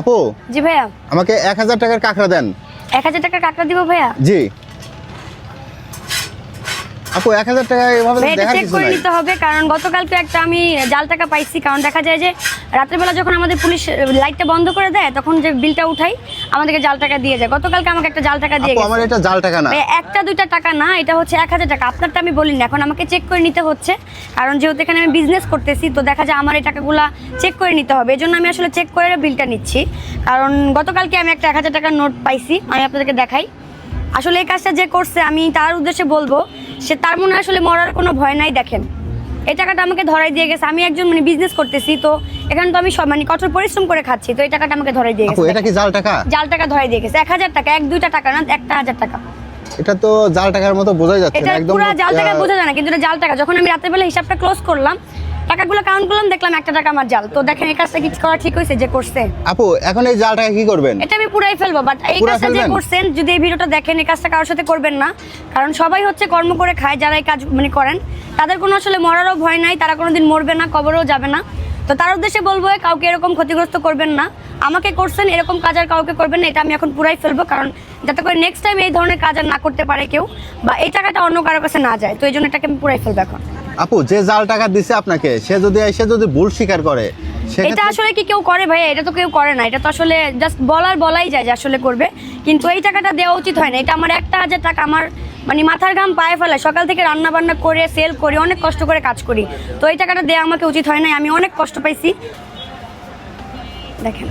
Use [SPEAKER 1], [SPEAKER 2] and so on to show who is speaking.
[SPEAKER 1] আপু
[SPEAKER 2] জি ভাইয়া।
[SPEAKER 1] আমাকে এক হাজার টাকার কাঁকড়া দেন।
[SPEAKER 2] এক হাজার টাকার কাঁকড়া দিব ভাইয়া?
[SPEAKER 1] জি। আপু এক হাজার টাকা এভাবে দেখার
[SPEAKER 2] চেক করে নিতে হবে কারণ গতকালকে একটা আমি জাল টাকা পাইছি কারণ দেখা যায় যে রাত্রেবেলা যখন আমাদের পুলিশ লাইটটা বন্ধ করে দেয় তখন যে বিলটা উঠাই আমাদেরকে জাল টাকা দিয়ে যায়। গতকালকে আমাকে একটা জাল টাকা দিয়ে গেছে।
[SPEAKER 1] আমার এটা জাল টাকা না।
[SPEAKER 2] একটা দুইটা টাকা না এটা হচ্ছে এক হাজার টাকা। আপনারটা আমি বলিনি এখন আমাকে চেক করে নিতে হচ্ছে কারণ যেহেতু এখানে আমি বিজনেস করতেছি তো দেখা যায় আমার এই টাকাগুলা চেক করে নিতে হবে। এই জন্য আমি আসলে চেক করে বিলটা নিচ্ছি কারণ গতকালকে আমি একটা এক হাজার টাকার নোট পাইছি আমি আপনাদেরকে দেখাই। আসলে এই কাজটা যে করছে আমি তার উদ্দেশ্যে বলব সে তার মনে আসলে মরার কোনো ভয় নাই দেখেন। এই টাকাটা আমাকে ধরাই দিয়ে গেছে। আমি একজন মানে বিজনেস করতেছি তো এখানে তো আমি সব মানে কঠোর পরিশ্রম করে খাচ্ছি তো এই টাকাটা আমাকে ধরাই দিয়ে গেছে।
[SPEAKER 1] এটা কি জাল টাকা?
[SPEAKER 2] জাল টাকা ধরাই দিয়ে গেছে। এক হাজার টাকা এক দুইটা টাকা না একটা হাজার টাকা।
[SPEAKER 1] এটা তো জাল টাকার মতো বোঝাই যাচ্ছে না একদম
[SPEAKER 2] পুরো জাল টাকা বোঝা যায় না কিন্তু এটা জাল টাকা। যখন আমি রাতের বেলা হিসাবটা ক্লোজ করলাম টাকাগুলো কাউন্ট করলাম দেখলাম একটা টাকা আমার জাল। তো দেখেন এই কাজটা কি করা ঠিক হয়েছে যে করছে?
[SPEAKER 1] আপু এখন এই জাল টাকা কি করবেন?
[SPEAKER 2] এটা আমি পুরাই ফেলব বাট এই কাজটা যে করছেন যদি এই ভিডিওটা দেখেন এই কাজটা কারোর সাথে করবেন না। কারণ সবাই হচ্ছে কর্ম করে খায় যারা এই কাজ মানে করেন। তাদের কোনো আসলে মরারও ভয় নাই তারা কোনোদিন মরবে না কবরেও যাবে না। তো তার উদ্দেশ্যে বলব কাউকে এরকম ক্ষতিগ্রস্ত করবেন না। আমাকে করছেন এরকম কাজ আর কাউকে করবেন না এটা আমি এখন পুরাই ফেলব কারণ যাতে করে নেক্সট টাইম এই ধরনের কাজ আর না করতে পারে কেউ বা এই টাকাটা অন্য কারোর কাছে না যায়। তো এই জন্য এটাকে আমি পুরাই ফেলব এখন।
[SPEAKER 1] আপু, যে জাল টাকা দিছে আপনাকে, সে যদি এসে যদি ভুল স্বীকার করে
[SPEAKER 2] এটা আসলে কি কেউ করে ভাই এটা তো কেউ করে না। এটা তো আসলে জাস্ট বলার বলাই যায় যে আসলে করবে। কিন্তু এই টাকাটা দেওয়া উচিত হয় না। এটা আমার একটা হাজার টাকা, আমার মানে মাথার ঘাম পায়ে ফেলে সকাল থেকে রান্না বান্না করে সেল করি, অনেক কষ্ট করে কাজ করি। তো এই টাকাটা দেওয়া আমাকে উচিত হয় না আমি অনেক কষ্ট পাইছি। দেখেন।